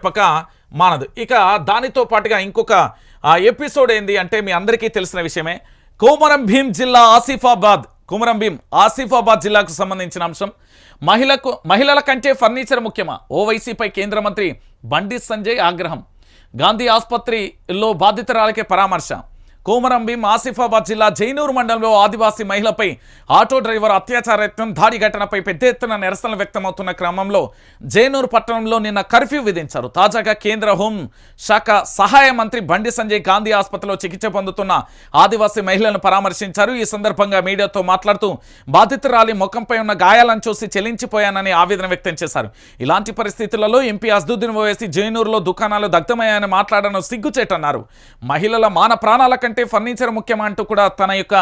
చెప్పక మానదు. ఇక దానితో పాటుగా ఇంకొక ఆ, ఎపిసోడ్ ఏంది అంటే మీ అందరికీ తెలిసిన విషయమే. కోమరం భీం జిల్లా ఆసిఫాబాద్ కుమరం భీం ఆసిఫాబాద్ జిల్లాకు సంబంధించిన అంశం. మహిళకు మహిళల కంటే ఫర్నిచర్ ముఖ్యమా? ఓవైసీపై కేంద్ర మంత్రి బండి సంజయ్ ఆగ్రహం. గాంధీ ఆసుపత్రిలో బాధితురాలకే పరామర్శ. కోమరం భీం ఆసిఫాబాద్ జిల్లా జైనూరు మండలంలో ఆదివాసీ మహిళపై ఆటో డ్రైవర్ అత్యాచార యత్నం దాడి ఘటనపై పెద్ద ఎత్తున నిరసనలు వ్యక్తమవుతున్న క్రమంలో జైనూరు పట్టణంలో నిన్న కర్ఫ్యూ విధించారు. తాజాగా కేంద్ర హోం శాఖ సహాయ మంత్రి బండి సంజయ్ గాంధీ ఆసుపత్రిలో చికిత్స పొందుతున్న ఆదివాసీ మహిళలను పరామర్శించారు. ఈ సందర్భంగా మీడియాతో మాట్లాడుతూ బాధితురాలి ముఖంపై ఉన్న గాయాలను చూసి చెలించిపోయానని ఆవేదన వ్యక్తం చేశారు. ఇలాంటి పరిస్థితులలో ఎంపీ అస్దుద్దీన్ ఓవేసి జైనూరులో దుకాణాలు దగ్ధమయ్యాయని మాట్లాడడం సిగ్గుచేటన్నారు. మహిళల మాన ప్రాణాల కంటే ఫర్నిచర్ ముఖ్యమా అంటూ కూడా తన యొక్క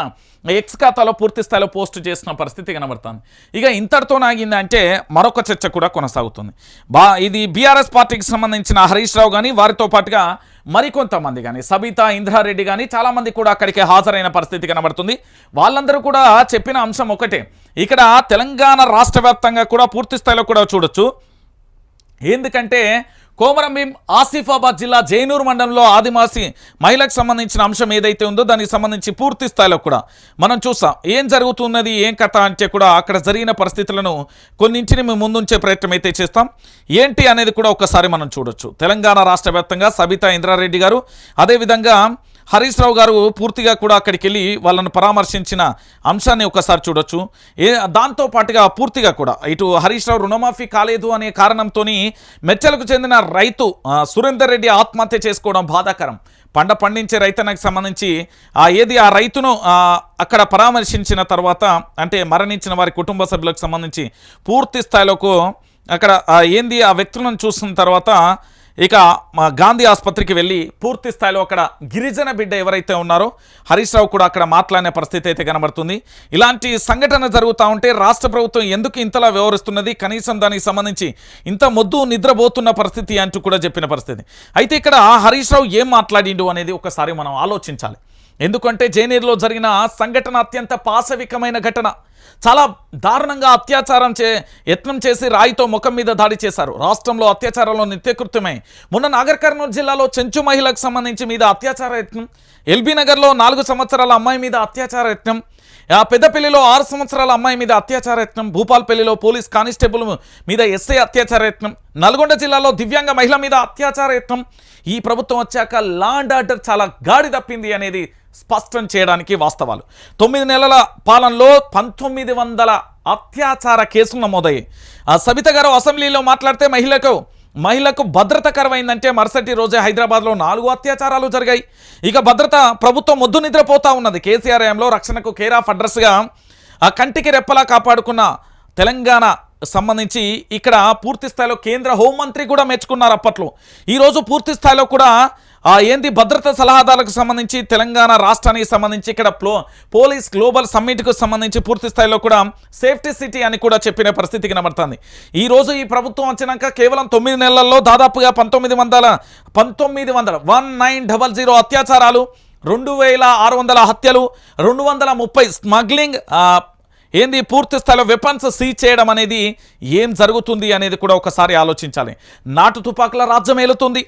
ఎక్స్ ఖాతాలో పూర్తి స్థాయిలో పోస్ట్ చేసిన పరిస్థితి కనబడుతుంది. ఇక ఇంతటితో నాగింది అంటే మరొక చర్చ కూడా కొనసాగుతుంది. బా ఇది బీఆర్ఎస్ పార్టీకి సంబంధించిన హరీష్ రావు కానీ వారితో పాటుగా మరికొంతమంది కానీ సబితా ఇంద్రారెడ్డి కానీ చాలామంది కూడా అక్కడికి హాజరైన పరిస్థితి కనబడుతుంది. వాళ్ళందరూ కూడా చెప్పిన అంశం ఒకటే. ఇక్కడ తెలంగాణ రాష్ట్ర వ్యాప్తంగా కూడా పూర్తి స్థాయిలో కూడా చూడొచ్చు. ఎందుకంటే కోమరంభీం ఆసిఫాబాద్ జిల్లా జైనూరు మండలంలో ఆదివాసి మహిళకు సంబంధించిన అంశం ఏదైతే ఉందో దానికి సంబంధించి పూర్తి స్థాయిలో కూడా మనం చూసాం ఏం జరుగుతున్నది ఏం కథ అంటే కూడా అక్కడ జరిగిన పరిస్థితులను కొన్నింటిని మేము ముందుంచే ప్రయత్నం అయితే చేస్తాం. ఏంటి అనేది కూడా ఒకసారి మనం చూడొచ్చు. తెలంగాణ రాష్ట్ర సబితా ఇంద్రారెడ్డి గారు అదేవిధంగా హరీష్ రావు గారు పూర్తిగా కూడా అక్కడికి వెళ్ళి వాళ్ళను పరామర్శించిన అంశాన్ని ఒకసారి చూడొచ్చు. ఏ దాంతో పాటుగా పూర్తిగా కూడా ఇటు హరీష్ రావు రుణమాఫీ కాలేదు అనే కారణంతో మెచ్చలకు చెందిన రైతు సురేందర్ రెడ్డి ఆత్మహత్య చేసుకోవడం బాధాకరం. పంట పండించే రైతన్నకు సంబంధించి ఆ ఏది ఆ రైతును అక్కడ పరామర్శించిన తర్వాత అంటే మరణించిన వారి కుటుంబ సభ్యులకు సంబంధించి పూర్తి స్థాయిలోకు అక్కడ ఏంది ఆ వ్యక్తులను చూసిన తర్వాత ఇక మా గాంధీ ఆసుపత్రికి వెళ్ళి పూర్తి స్థాయిలో అక్కడ గిరిజన బిడ్డ ఎవరైతే ఉన్నారో హరీష్ రావు కూడా అక్కడ మాట్లాడిన పరిస్థితి అయితే కనబడుతుంది. ఇలాంటి సంఘటన జరుగుతూ ఉంటే రాష్ట్ర ప్రభుత్వం ఎందుకు ఇంతలా వ్యవహరిస్తున్నది? కనీసం దానికి సంబంధించి ఇంత మొద్దు నిద్రపోతున్న పరిస్థితి అంటూ కూడా చెప్పిన పరిస్థితి. అయితే ఇక్కడ హరీష్ రావు ఏం మాట్లాడిండు అనేది ఒకసారి మనం ఆలోచించాలి. ఎందుకంటే జైనీర్లో జరిగిన సంఘటన అత్యంత పాశవికమైన ఘటన. చాలా దారుణంగా అత్యాచారం చే యత్నం చేసి రాయితో ముఖం మీద దాడి చేశారు. రాష్ట్రంలో అత్యాచారంలో నిత్యకృత్యమై. మొన్న నాగర్ కర్నూలు జిల్లాలో చెంచు మహిళకు సంబంధించి మీద అత్యాచార యత్నం ఎల్బీ నగర్లో నాలుగు సంవత్సరాల అమ్మాయి మీద అత్యాచార యత్నం ఆ పెద్దపల్లిలో ఆరు సంవత్సరాల అమ్మాయి మీద అత్యాచార యత్నం భూపాల్పల్లిలో పోలీస్ కానిస్టేబుల్ మీద ఎస్ఐ అత్యాచార యత్నం నల్గొండ జిల్లాలో దివ్యాంగ మహిళ మీద అత్యాచార యత్నం. ఈ ప్రభుత్వం వచ్చాక లా అండ్ ఆర్డర్ చాలా గాడి తప్పింది అనేది స్పష్టం చేయడానికి వాస్తవాలు. తొమ్మిది నెలల పాలనలో పంతొమ్మిది తొమ్మిది వందల అత్యాచార కేసులు నమోదయ్యాయి. ఆ సబిత గారు అసెంబ్లీలో మాట్లాడితే మహిళకు మహిళకు భద్రత కరవైందంటే మరుసటి రోజే హైదరాబాద్లో నాలుగు అత్యాచారాలు జరిగాయి. ఇక భద్రత ప్రభుత్వం మొద్దు నిద్రపోతా ఉన్నది. కేసీఆర్ హయాంలో రక్షణకు కేర్ ఆఫ్ అడ్రస్గా ఆ కంటికి రెప్పలా కాపాడుకున్న తెలంగాణ సంబంధించి ఇక్కడ పూర్తి స్థాయిలో కేంద్ర హోంమంత్రి కూడా మెచ్చుకున్నారు అప్పట్లో. ఈరోజు పూర్తి స్థాయిలో కూడా ఏంది భద్రతా సలహాదారులకు సంబంధించి తెలంగాణ రాష్ట్రానికి సంబంధించి ఇక్కడ ప్లో పోలీస్ గ్లోబల్ సమ్మిట్కు సంబంధించి పూర్తి స్థాయిలో కూడా సేఫ్టీ సిటీ అని కూడా చెప్పిన పరిస్థితి కనబడుతుంది ఈరోజు ఈ ప్రభుత్వం వచ్చినాక కేవలం తొమ్మిది నెలల్లో దాదాపుగా పంతొమ్మిది వందల పంతొమ్మిది వందల వన్ నైన్ డబల్ జీరో అత్యాచారాలు రెండు వేల ఆరు వందల హత్యలు రెండు వందల ముప్పై స్మగ్లింగ్ ఏంది పూర్తి స్థాయిలో వెపన్స్ సీజ్ చేయడం అనేది ఏం జరుగుతుంది అనేది కూడా ఒకసారి ఆలోచించాలి. నాటు తుపాకుల రాజ్యం ఏలుతుంది.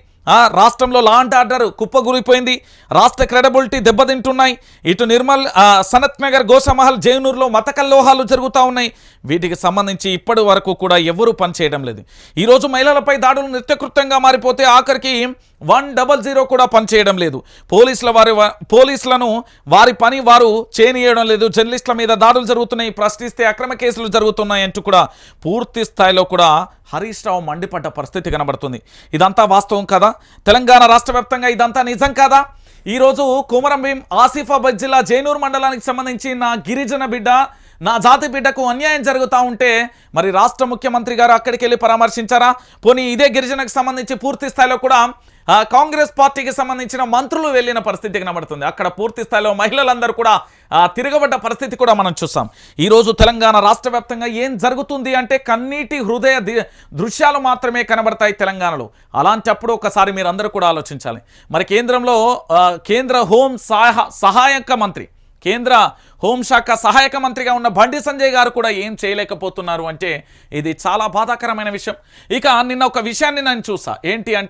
రాష్ట్రంలో లా అండ్ ఆర్డర్ కుప్పగురిపోయింది రాష్ట్ర క్రెడబిలిటీ దెబ్బతింటున్నాయి. ఇటు నిర్మల్ సనత్ నగర్ గోషమహల్ జైనూరులో మత కల్లోహాలు జరుగుతూ ఉన్నాయి. వీటికి సంబంధించి ఇప్పటి వరకు కూడా ఎవరూ పనిచేయడం లేదు. ఈరోజు మహిళలపై దాడులు నిత్యకృత్యంగా మారిపోతే ఆఖరికి వన్ డబల్ జీరో కూడా పనిచేయడం లేదు. పోలీసుల వారి పోలీసులను వారి పని వారు చేయనీయడం లేదు. జర్నలిస్టుల మీద దాడులు జరుగుతున్నాయి. ప్రశ్నిస్తే అక్రమ కేసులు జరుగుతున్నాయి అంటూ కూడా పూర్తి స్థాయిలో కూడా హరీష్ రావు మండిపడ్డ పరిస్థితి కనబడుతుంది. ఇదంతా వాస్తవం కదా? తెలంగాణ రాష్ట్ర ఇదంతా నిజం కాదా? ఈరోజు కుమరం భీం ఆసిఫాబాద్ జిల్లా జైనూరు మండలానికి సంబంధించి నా గిరిజన బిడ్డ నా జాతి బిడ్డకు అన్యాయం జరుగుతూ ఉంటే మరి రాష్ట్ర ముఖ్యమంత్రి గారు అక్కడికి వెళ్ళి పరామర్శించారా? పోనీ ఇదే గిరిజనకు సంబంధించి పూర్తి స్థాయిలో కూడా కాంగ్రెస్ పార్టీకి సంబంధించిన మంత్రులు వెళ్ళిన పరిస్థితి కనబడుతుంది అక్కడ పూర్తి స్థాయిలో మహిళలందరూ కూడా తిరగబడ్డ పరిస్థితి కూడా మనం చూసాం. ఈరోజు తెలంగాణ రాష్ట్ర వ్యాప్తంగా ఏం జరుగుతుంది అంటే కన్నీటి హృదయ దృశ్యాలు మాత్రమే కనబడతాయి తెలంగాణలో. అలాంటప్పుడు ఒకసారి మీరు అందరూ కూడా ఆలోచించాలి. మరి కేంద్రంలో కేంద్ర హోం సహాయక మంత్రి కేంద్ర హోంశాఖ సహాయక మంత్రిగా ఉన్న బండి సంజయ్ గారు కూడా ఏం చేయలేకపోతున్నారు అంటే ఇది చాలా బాధాకరమైన విషయం. ఇక నిన్న ఒక విషయాన్ని నేను చూసా. ఏంటి అంటే